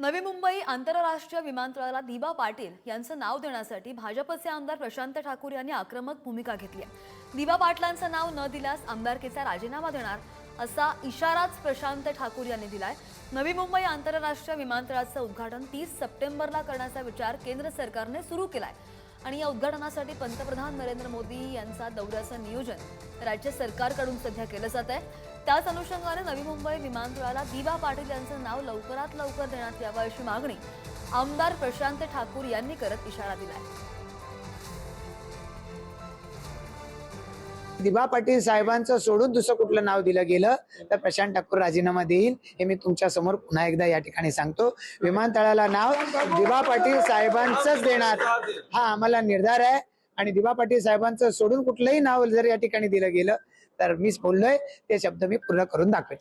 नवी मुंबई आंतरराष्ट्रीय विमानतळाला दिबा पाटील यांचं नाव देण्यासाठी भाजपचे आमदार प्रशांत ठाकूर यांनी आक्रमक भूमिका घेतली आहे. दिबा पाटलांचं नाव न दिल्यास आमदारकीचा राजीनामा देणार असा इशाराच प्रशांत ठाकूर यांनी दिलाय. नवी मुंबई आंतरराष्ट्रीय विमानतळाचं उद्घाटन तीस सप्टेंबरला करण्याचा विचार केंद्र सरकारने सुरू केलाय. आणि या उद्घाटनासाठी पंतप्रधान नरेंद्र मोदी यांचा दौऱ्याचं नियोजन राज्य सरकारकडून सध्या केलं जात आहे. त्याच अनुषंगाने नवी मुंबई विमानतळाला दिवा पाटील यांचं नाव लवकरात लवकर देण्यात यावं अशी मागणी आमदार प्रशांत ठाकूर यांनी करत इशारा दिलाय. दिबा पाटील साहेबांचं सोडून दुसरं कुठलं नाव दिलं गेलं तर प्रशांत ठाकूर राजीनामा देईल हे मी तुमच्यासमोर पुन्हा एकदा या ठिकाणी सांगतो. विमानतळाला नाव दिबा पाटील साहेबांचंच देणार. हा आम्हाला निर्धार आहे. आणि दिबा पाटील साहेबांचं सोडून कुठलंही नाव जर या ठिकाणी दिलं गेलं तर मीच बोललोय ते शब्द मी पूर्ण करून दाखवेन.